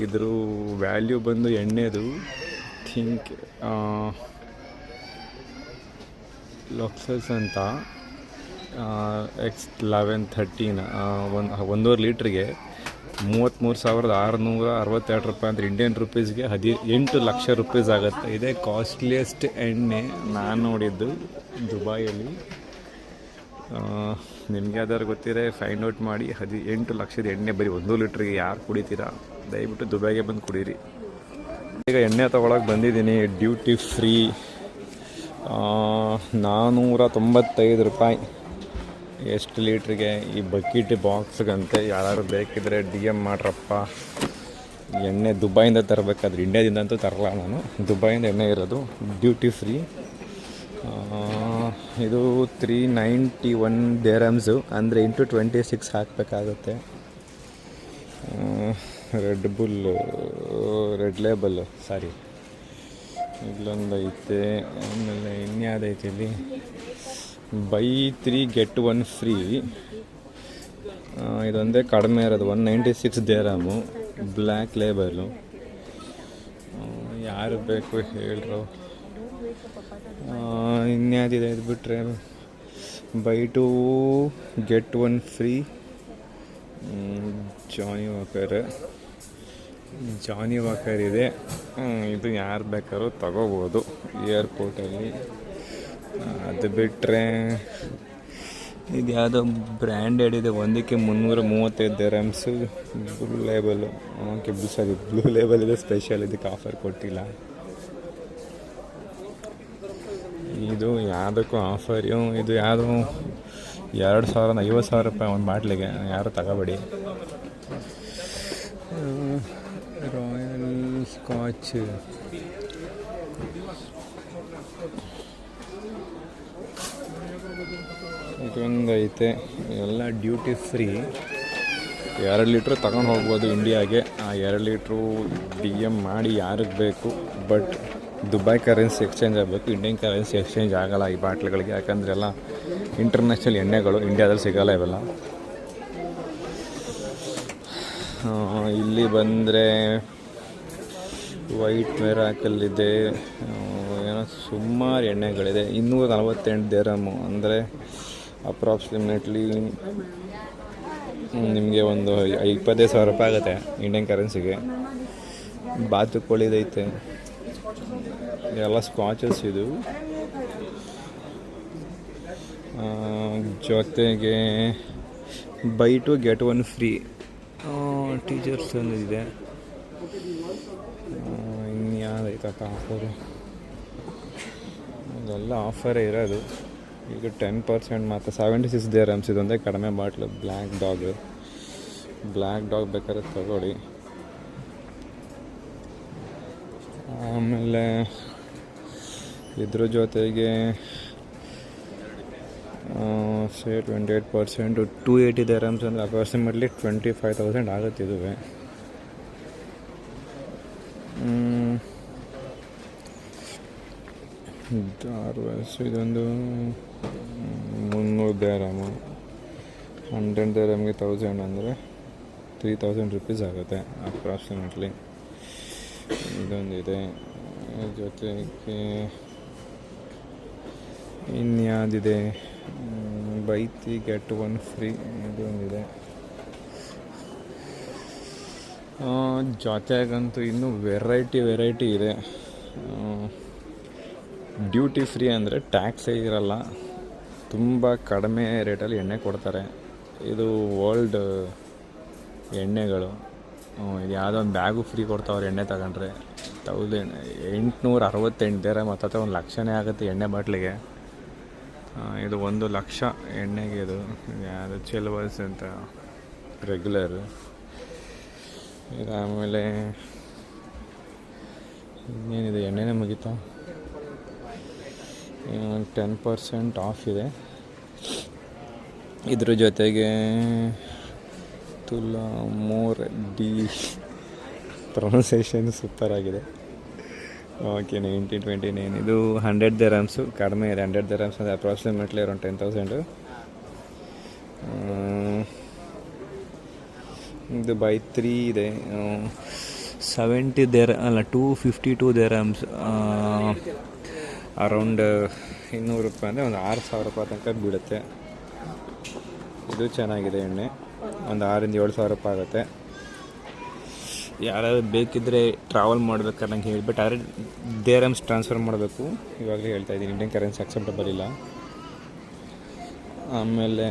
ಇದ್ರ ವ್ಯಾಲ್ಯೂ ಬಂದು ಎಣ್ಣೆದು ಥಿಂಕ್ ಲೊಕ್ಸಸ್ ಅಂತ ಎಕ್ಸ್ ಲೆವೆನ್ ಥರ್ಟೀನ್ ಒಂದು, ಒಂದೂವರೆ ಲೀಟ್ರಿಗೆ ಮೂವತ್ತ್ಮೂರು ಸಾವಿರದ ಆರುನೂರ ಅರವತ್ತೆರಡು ರೂಪಾಯಿ ಅಂದರೆ ಇಂಡಿಯನ್ ರುಪೀಸ್ಗೆ ಹದಿ, ಎಂಟು ಲಕ್ಷ ರುಪೀಸ್ ಆಗುತ್ತೆ. ಇದೇ ಕಾಸ್ಟ್ಲಿಯೆಸ್ಟ್ ಎಣ್ಣೆ ನಾನು ನೋಡಿದ್ದು ದುಬೈಯಲ್ಲಿ. ನಿಮಗೆ ಯಾವ್ದಾದ್ರು ಗೊತ್ತಿದೆ ಫೈಂಡ್ ಔಟ್ ಮಾಡಿ ಹದಿ ಎಂಟು ಲಕ್ಷದ ಎಣ್ಣೆ ಬರೀ ಒಂದು ಲೀಟ್ರಿಗೆ ಯಾರು ಕುಡಿತೀರಾ? ದಯವಿಟ್ಟು ದುಬೈಗೆ ಬಂದು ಕುಡೀರಿ. ಈಗ ಎಣ್ಣೆ ತೊಗೊಳಕ್ಕೆ ಬಂದಿದ್ದೀನಿ ಡ್ಯೂಟಿ ಫ್ರೀ ನಾನ್ನೂರ ತೊಂಬತ್ತೈದು ರೂಪಾಯಿ. ಎಷ್ಟು ಲೀಟ್ರಿಗೆ? ಈ ಬಕೀಟ್ ಬಾಕ್ಸ್ಗಂತೆ ಯಾರು ಬೇಕಿದ್ರೆ ಡಿ ಎಂ ಮಾಡ್ರಪ್ಪ. ಎಣ್ಣೆ ದುಬೈಯಿಂದ ತರಬೇಕಾದ್ರೆ ಇಂಡ್ಯಾದಿಂದ ಅಂತೂ ತರಲ್ಲ ನಾನು. ದುಬೈಯಿಂದ ಎಣ್ಣೆ ಇರೋದು ಡ್ಯೂಟಿ ಫ್ರೀ ಇದು ತ್ರೀ ನೈಂಟಿ ಒನ್ ದೇರಮ್ಸು ಅಂದರೆ ಇಂಟು ಟ್ವೆಂಟಿ ಸಿಕ್ಸ್ ಹಾಕಬೇಕಾಗುತ್ತೆ red bull red label sorry ಇಲ್ಲೊಂದು ಐತೆ, ಆಮೇಲೆ ಇನ್ಯಾವುದೈತೆ ಇಲ್ಲಿ? Buy three get one free ಇದೊಂದೇ ಕಡಿಮೆ ಇರೋದು one ninety six dirham black label ಯಾರು ಬೇಕು ಹೇಳ್ರು. ಇನ್ಯಾವುದಿದೆ ಇದು ಬಿಟ್ಟರೆ buy two get one free Johnnie Walker Johnnie Walker ಇದೆ. ಇದು ಯಾರು ಬೇಕಾದ್ರೂ ತಗೋಬೋದು ಏರ್ಪೋರ್ಟಲ್ಲಿ. ಅದು ಬಿಟ್ಟರೆ ಇದು ಯಾವುದೋ ಬ್ರ್ಯಾಂಡೆಡ್ ಇದೆ, ಒಂದಕ್ಕೆ ಮುನ್ನೂರ ಮೂವತ್ತೈದು ರಮ್ಸು blue label okay blue sorry blue label ಇದೆ ಸ್ಪೆಷಲ್ ಇದಕ್ಕೆ ಆಫರ್ ಕೊಟ್ಟಿಲ್ಲ. ಇದು ಯಾವುದಕ್ಕೂ ಆಫರ್, ಇದು ಯಾವುದು ಎರಡು ಸಾವಿರದ ಐವತ್ತು ಸಾವಿರ ರೂಪಾಯಿ ಒಂದು ಬಾಟ್ಲಿಗೆ, ಯಾರು ತಗೋಬೇಡಿ. ರಾಯಲ್ ಸ್ಕಾಚ್ ಇದೊಂದು ಐತೆ, ಎಲ್ಲ ಡ್ಯೂಟಿ ಫ್ರೀ ಎರಡು ಲೀಟ್ರ್ ತಗೊಂಡು ಹೋಗ್ಬೋದು ಇಂಡಿಯಾಗೆ ಆ ಎರಡು ಲೀಟ್ರು ಡಿ ಎಂ ಮಾಡಿ ಯಾರಿಗೆ ಬೇಕು ಬಟ್ ದುಬೈ ಕರೆನ್ಸಿ ಎಕ್ಸ್ಚೇಂಜ್ ಆಗಬೇಕು, ಇಂಡಿಯನ್ ಕರೆನ್ಸಿ ಎಕ್ಸ್ಚೇಂಜ್ ಆಗಲ್ಲ ಈ ಬಾಟ್ಲ್ಗಳಿಗೆ. ಯಾಕಂದರೆ ಎಲ್ಲ ಇಂಟರ್ನ್ಯಾಷನಲ್ ಎಣ್ಣೆಗಳು ಇಂಡಿಯಾದಲ್ಲಿ ಸಿಗೋಲ್ಲ ಇವೆಲ್ಲ. ಇಲ್ಲಿ ಬಂದರೆ ವೈಟ್ ಮೆರಾಕಲ್ಲಿದೆ. ಏನೋ ಸುಮಾರು ಎಣ್ಣೆಗಳಿದೆ. ಇನ್ನೂರ ನಲವತ್ತೆಂಟು ದೇರಮು. ಅಂದರೆ ಅಪ್ರಾಕ್ಸಿಮೇಟ್ಲಿ ನಿಮಗೆ ಒಂದು ಇಪ್ಪತ್ತೈದು ಸಾವಿರ ರೂಪಾಯಿ ಆಗುತ್ತೆ ಇಂಡಿಯನ್ ಕರೆನ್ಸಿಗೆ. ಬಾತುಕೋಳಿದೈತೆ. ಎಲ್ಲ ಸ್ಕಾಚಸ್ ಇದು ಜೊತೆಗೆ buy two get one free Teacher's ಇದೆ. ಇನ್ಯಾವುದೈತಪ್ಪ ಆಫರು ಅದೆಲ್ಲ ಆಫರೇ ಇರೋದು. ಈಗ ಟೆನ್ ಪರ್ಸೆಂಟ್ ಮಾತ್ರ. ಸೆವೆಂಟಿ ಸಿಕ್ಸ್ ದೇ ರಮ್ಸ್ ಇದೊಂದೇ ಕಡಿಮೆ bottle Black Dog Black Dog ಬೇಕಾದ್ರೆ ತಗೊಳ್ಳಿ. ಆಮೇಲೆ ಇದ್ರ ಜೊತೆಗೆ say twenty eight percent two eighty dirhams ಅಂದರೆ ಅಪ್ರಾಕ್ಸಿಮೇಟ್ಲಿ ಟ್ವೆಂಟಿ ಫೈವ್ ತೌಸಂಡ್ ಆಗುತ್ತೆ ಇದುವೆ. ವಯಸ್ಸು ಇದೊಂದು, ಮುನ್ನೂರು ದೇರಮು ಹಂಡ್ರೆಡ್ ದೇರಮ್ಗೆ ತೌಸಂಡ್ ಅಂದರೆ ತ್ರೀ ತೌಸಂಡ್ ರುಪೀಸ್ ಆಗುತ್ತೆ ಅಪ್ರಾಕ್ಸಿಮೇಟ್ಲಿ ಇದೊಂದಿದೆ ಜೊತೆಗೆ ಇನ್ಯಾವುದಿದೆ? ಬೈ ಗೆಟ್ ಒನ್ ಫ್ರೀ ಇದೊಂದಿದೆ ಜೊತೆಗಂತೂ ಇನ್ನೂ ವೆರೈಟಿ ವೆರೈಟಿ ಇದೆ. ಡ್ಯೂಟಿ ಫ್ರೀ ಅಂದರೆ ಟ್ಯಾಕ್ಸೇ ಇರಲ್ಲ. ತುಂಬ ಕಡಿಮೆ ರೇಟಲ್ಲಿ ಎಣ್ಣೆ ಕೊಡ್ತಾರೆ. ಇದು ಓಲ್ಡ್ ಎಣ್ಣೆಗಳು. ಇದು ಯಾವುದೋ ಒಂದು ಬ್ಯಾಗು ಫ್ರೀ ಕೊಡ್ತಾವ್ರೆ ಎಣ್ಣೆ ತಗೊಂಡ್ರೆ. ತೌಸಂಡ್ ಎಂಟುನೂರ ಅರವತ್ತೆಂಟು ದೇರ ಮತ್ತು ಒಂದು ಲಕ್ಷನೇ ಆಗುತ್ತೆ ಎಣ್ಣೆ ಬಾಟ್ಲಿಗೆ. ಇದು ಒಂದು ಲಕ್ಷ ಎಣ್ಣೆಗೆ ಇದು. ಯಾವುದು ಚೆಲ್ವಲ್ಸ್ ಅಂತ. ರೆಗ್ಯುಲರ್ ಇದು ಆಮೇಲೆ ಇನ್ನೇನಿದೆ ಎಣ್ಣೆನೇ ಮುಗೀತಾ? ಟೆನ್ ಪರ್ಸೆಂಟ್ ಆಫ್ ಇದೆ. ಇದ್ರ ಜೊತೆಗೆ Tullamore, D. Pronunciation super ಆಗಿದೆ. ಓಕೆ ನೈನ್ಟೀನ್ ಟ್ವೆಂಟಿ ನೈನ್ ಇದು ಹಂಡ್ರೆಡ್ ದೆರಮ್ಸು ಕಡಿಮೆ ಇದೆ ಹಂಡ್ರೆಡ್ ದೆರಮ್ಸ್ ಅಂದರೆ ಅಪ್ರಾಕ್ಸಿಮೇಟ್ಲಿ ಅರೌಂಡ್ ಟೆನ್ ತೌಸಂಡು ಇದು ಬೈ ತ್ರೀ ಇದೆ. ಸೆವೆಂಟಿ ದೇರ್ ಅಲ್ಲ two fifty two dirhams around ಇನ್ನೂರು ರೂಪಾಯಿ ಅಂದರೆ ಒಂದು ಆರು ಸಾವಿರ ರೂಪಾಯಿ ತನಕ ಬೀಳುತ್ತೆ. ಇದು ಚೆನ್ನಾಗಿದೆ ಎಣ್ಣೆ. ಒಂದು ಆರಿಂದ ಏಳು ಸಾವಿರ ರೂಪಾಯಿ ಆಗುತ್ತೆ. ಯಾರಾದ್ರು ಬೇಕಿದ್ದರೆ ಟ್ರಾವೆಲ್ ಮಾಡ್ಬೇಕಾದ್ರೆ ನಂಗೆ ಹೇಳ್ಬಿಟ್ಟು ಆದರೆ ದೇರಮ್ಸ್ ಟ್ರಾನ್ಸ್ಫರ್ ಮಾಡಬೇಕು. ಇವಾಗಲೇ ಹೇಳ್ತಾ ಇದ್ದೀನಿ ಇಂಡಿಯನ್ ಕರೆನ್ಸಿ ಅಕ್ಸೆಪ್ಟಬಲ್ ಇಲ್ಲ ಆಮೇಲೆ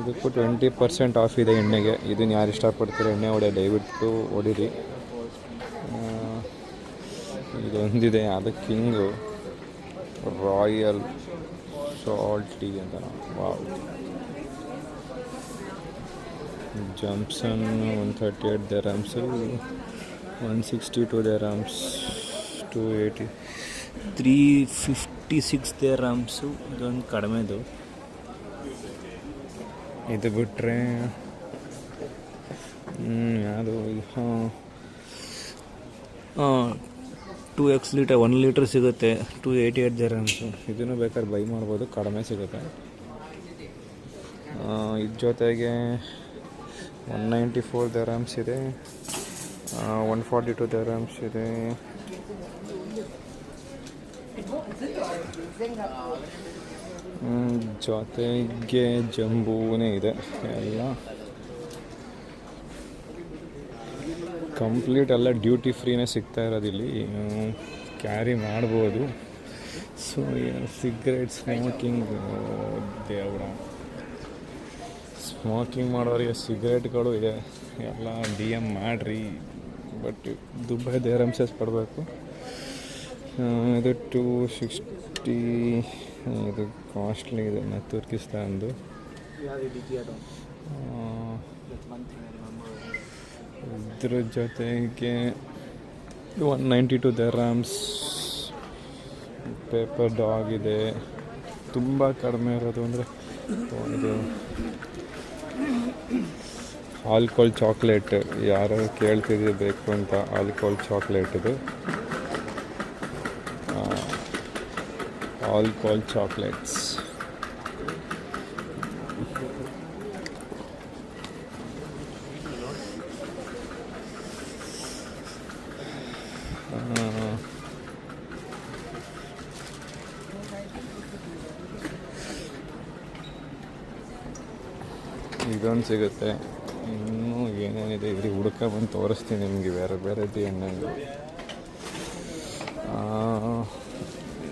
ಇದಕ್ಕೂ ಟ್ವೆಂಟಿ ಪರ್ಸೆಂಟ್ ಆಫ್ ಇದೆ ಎಣ್ಣೆಗೆ. ಇದನ್ನು ಯಾರು ಇಷ್ಟಪಡ್ತಾರೆ ಎಣ್ಣೆ ಹೊಡೆ, ದಯವಿಟ್ಟು ಹೊಡಿರಿ. ಇದೊಂದಿದೆ ಅದು ಕಿಂಗು ರಾಯಲ್ ಸಾಲ್ಟ್ ಟೀ ಅಂತ. Wow. Jameson one thirty eight dirhams one sixty two dirhams two eighty three fifty six dirhams ಇದೊಂದು ಕಡಿಮೆದು. ಇದು ಬಿಟ್ಟರೆ ಯಾವುದು? ಹಾಂ. Two x litre one litre ಸಿಗುತ್ತೆ. ಟೂ ಏಯ್ಟಿ ಏಟ್ ರ್ಯಾಮ್ಸು ಇದನ್ನು ಬೇಕಾದ್ರೆ ಬೈ ಮಾಡ್ಬೋದು ಕಡಿಮೆ ಸಿಗುತ್ತೆ. ಇದ್ರ ಜೊತೆಗೆ ಒನ್ ನೈಂಟಿ ಫೋರ್ ದರಾಮ್ಸ್ ಇದೆ. ಒನ್ ಫಾರ್ಟಿ ಟು ದರಾಮ್ಸ್ ಇದೆ. ಹ್ಮ್, ಜೊತೆಗೆ ಜಂಬೂನೇ ಇದೆ. ಎಲ್ಲ ಕಂಪ್ಲೀಟ್ ಎಲ್ಲ ಡ್ಯೂಟಿ ಫ್ರೀನೇ ಸಿಗ್ತಾ ಇರೋದಿಲ್ಲಿ. ಕ್ಯಾರಿ ಮಾಡ್ಬೋದು. ಸೊ ಸಿಗ್ರೆಟ್ ಸ್ಮೋಕಿಂಗ್ ದೇವರ. ಸ್ಮೋಕಿಂಗ್ ಮಾಡೋರಿಗೆ ಸಿಗರೇಟ್ಗಳು ಇದೆ ಎಲ್ಲ ಡಿ ಎಂ ಮಾಡಿರಿ. ಬಟ್ ದುಬೈ ದೇರಮ್ಸಸ್ ಪಡಬೇಕು. ಇದು ಟೂ ಸಿಕ್ಸ್ಟಿ ಇದು ಕಾಸ್ಟ್ಲಿ ಇದೆ ನ ತುರ್ಕಿಸ್ತಾನ್ದು. ಇದ್ರ ಜೊತೆಗೆ one ninety two dirhams paper dog ಇದೆ. ತುಂಬ ಕಡಿಮೆ ಇರೋದು ಅಂದರೆ ಇದು ಆಲ್ಕೋಲ್ ಚಾಕ್ಲೇಟ್ ಯಾರು ಕೇಳ್ತಿದ್ರೆ ಬೇಕು ಅಂತ ಆಲ್ಕೋಲ್ ಚಾಕ್ಲೇಟ್ ಇದು. Alcohol chocolates. ಇದೊಂದು ಸಿಗುತ್ತೆ ಇನ್ನೂ ಏನೇನಿದೆ? ಇದ್ರಿಗೆ ಹುಡುಕ ಬಂದು ತೋರಿಸ್ತೀನಿ ನಿಮಗೆ. ಬೇರೆ ಎಣ್ಣೆಗಳು ಆ,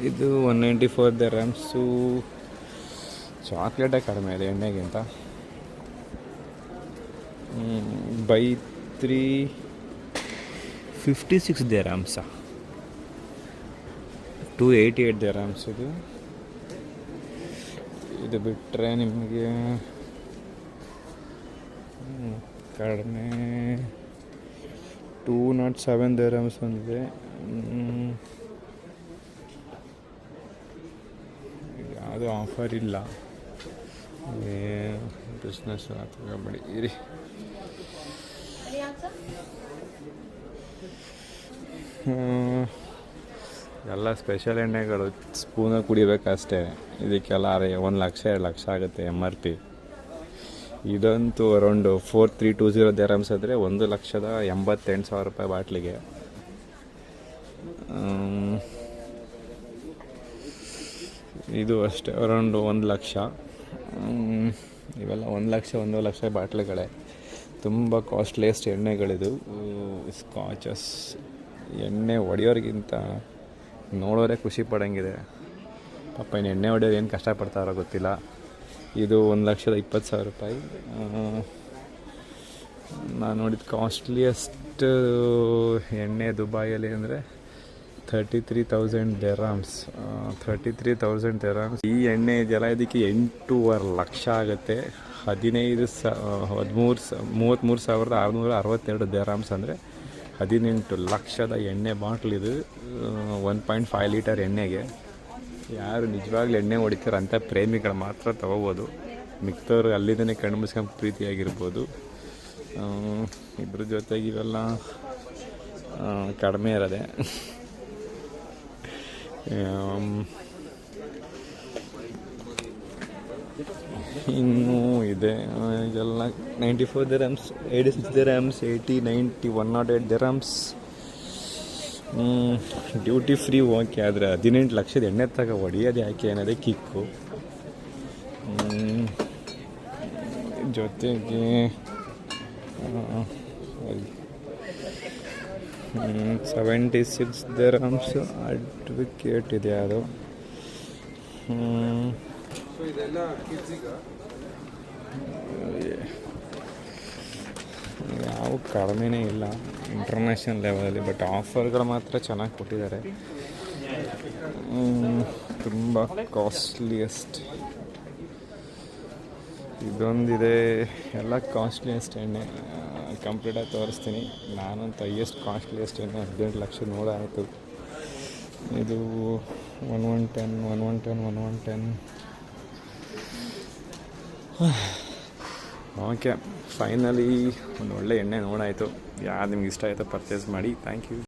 ಇದು ಒನ್ ನೈಂಟಿ ಫೋರ್ ರ್ಯಾಮ್ಸು. ಚಾಕ್ಲೇಟೇ ಕಡಿಮೆ ಇದೆ ಎಣ್ಣೆಗಿಂತ. Buy three fifty six dirhams. Two eighty eight dirhams ಇದು. ಇದು ಬಿಟ್ಟರೆ ನಿಮಗೆ ಕಡಿಮೆ ಟೂ ನಾಟ್ ಸೆವೆನ್ ದರಮ್ಸ್ ಒಂದಿದೆ. ಯಾವುದು ಆಫರ್ ಇಲ್ಲ. ಬಿಸ್ನೆಸ್ ತಗೊಬೇಡಿ ಇರಿ. ಎಲ್ಲ ಸ್ಪೆಷಲ್ ಎಣ್ಣೆಗಳು ಸ್ಪೂನಲ್ಲಿ ಕುಡಿಬೇಕಷ್ಟೇ. ಇದಕ್ಕೆಲ್ಲ ಅರೆ, ಒಂದು ಲಕ್ಷ, ಎರಡು ಲಕ್ಷ ಆಗುತ್ತೆ ಎಂ ಆರ್ ಪಿ ಇದಂತೂ around four three two zero dirhams ಆದರೆ ಒಂದು ಲಕ್ಷದ ಎಂಬತ್ತೆಂಟು ಸಾವಿರ ರೂಪಾಯಿ ಬಾಟ್ಲಿಗೆ. ಇದು ಅಷ್ಟೇ ಅರೌಂಡ್ ಒಂದು ಲಕ್ಷ. ಇವೆಲ್ಲ ಒಂದು ಲಕ್ಷ ಒಂದು ಲಕ್ಷ ಬಾಟ್ಲಿಗಳೇ. ತುಂಬ ಕಾಸ್ಟ್ಲಿಯೆಸ್ಟ್ ಎಣ್ಣೆಗಳಿದು. ಸ್ಕಾಚಸ್ ಎಣ್ಣೆ ಹೊಡೆಯೋರಿಗಿಂತ ನೋಡೋರೇ ಖುಷಿ ಪಡೋಂಗಿದೆ. ಪಾಪ ಇನ್ನು ಎಣ್ಣೆ ಹೊಡೆಯೋರು ಏನು ಕಷ್ಟಪಡ್ತಾರೋ ಗೊತ್ತಿಲ್ಲ. ಇದು ಒಂದು ಲಕ್ಷದ ಇಪ್ಪತ್ತು ಸಾವಿರ ರೂಪಾಯಿ. ನಾನು ನೋಡಿದ ಕಾಸ್ಟ್ಲಿಯೆಸ್ಟ್ ಎಣ್ಣೆ ದುಬಾಯಲ್ಲಿ ಅಂದರೆ thirty three thousand dirhams thirty three thousand dirhams ಈ ಎಣ್ಣೆ ಇದೆಯಲ್ಲ ಇದಕ್ಕೆ ಎಂಟೂವರೆ ಲಕ್ಷ ಆಗುತ್ತೆ. ಹದಿನೈದು ಸ ಹದಿಮೂರು ಸ ಮೂವತ್ತ್ಮೂರು ಸಾವಿರದ ಆರುನೂರ ಅರವತ್ತೆರಡು ದೆರಾಮ್ಸ್ ಅಂದರೆ ಹದಿನೆಂಟು ಲಕ್ಷದ ಎಣ್ಣೆ ಬಾಟ್ಲಿದು ಒನ್ ಪಾಯಿಂಟ್ ಫೈವ್ ಲೀಟರ್ ಎಣ್ಣೆಗೆ. ಯಾರು ನಿಜವಾಗ್ಲೂ ಎಣ್ಣೆ ಹೊಡಿತಾರೆ ಅಂಥ ಪ್ರೇಮಿಗಳು ಮಾತ್ರ ತಗೋಬೋದು. ಮಿಕ್ತವ್ರು ಅಲ್ಲಿಂದನೇ ಕಣ್ಣು ಮುಸ್ಕೊಂಡು ಪ್ರೀತಿಯಾಗಿರ್ಬೋದು. ಇಬ್ಬರ ಜೊತೆಗೆ ಇವೆಲ್ಲ ಕಡಿಮೆ ಇರೋದೆ. ಇನ್ನೂ ಇದೆ. ಇದೆಲ್ಲ ninety four dirhams eighty six dirhams eighty ninety one not eight dirhams duty free okay ಆದರೆ ಹದಿನೆಂಟು ಲಕ್ಷದ ಎಣ್ಣೆ ತಗೋ ಹೊಡಿಯೋದು ಯಾಕೆ ಅನ್ನೋದೇ ಕಿಕ್ಕು. ಜೊತೆಗೆ ಸೆವೆಂಟಿ ಸಿಕ್ಸ್ ದರಾಮ್ಸ್ ಅಡ್ವೊಕೇಟ್ ಇದೆ ಅದು. ಯಾವ ಕಡಿಮೆನೇ ಇಲ್ಲ ಇಂಟರ್ನ್ಯಾಷನಲ್ ಲೆವೆಲಲ್ಲಿ ಬಟ್ ಆಫರ್ಗಳು ಮಾತ್ರ ಚೆನ್ನಾಗಿ ಕೊಟ್ಟಿದ್ದಾರೆ. ತುಂಬ ಕಾಸ್ಟ್ಲಿಯೆಸ್ಟ್ ಇದೊಂದಿದೆ, ಎಲ್ಲ ಕಾಸ್ಟ್ಲಿಯೆಸ್ಟ್ ಎಣ್ಣೆ. ಕಂಪ್ಲೀಟಾಗಿ ತೋರಿಸ್ತೀನಿ. ನಾನಂತೂ ಹೈಯೆಸ್ಟ್ ಕಾಸ್ಟ್ಲಿಯೆಸ್ಟ್ ಎಣ್ಣೆ ಹದಿನೆಂಟು ಲಕ್ಷ ನೋಡ ಆಯಿತು. ಇದು one one ten one one ten one one ten okay finally ಒಂದು ಒಳ್ಳೆ ಎಣ್ಣೆ ನೋಡಾಯಿತು. ಯಾರು ನಿಮ್ಗೆ ಇಷ್ಟ ಆಯಿತು ಪರ್ಚೇಸ್ ಮಾಡಿ. Thank you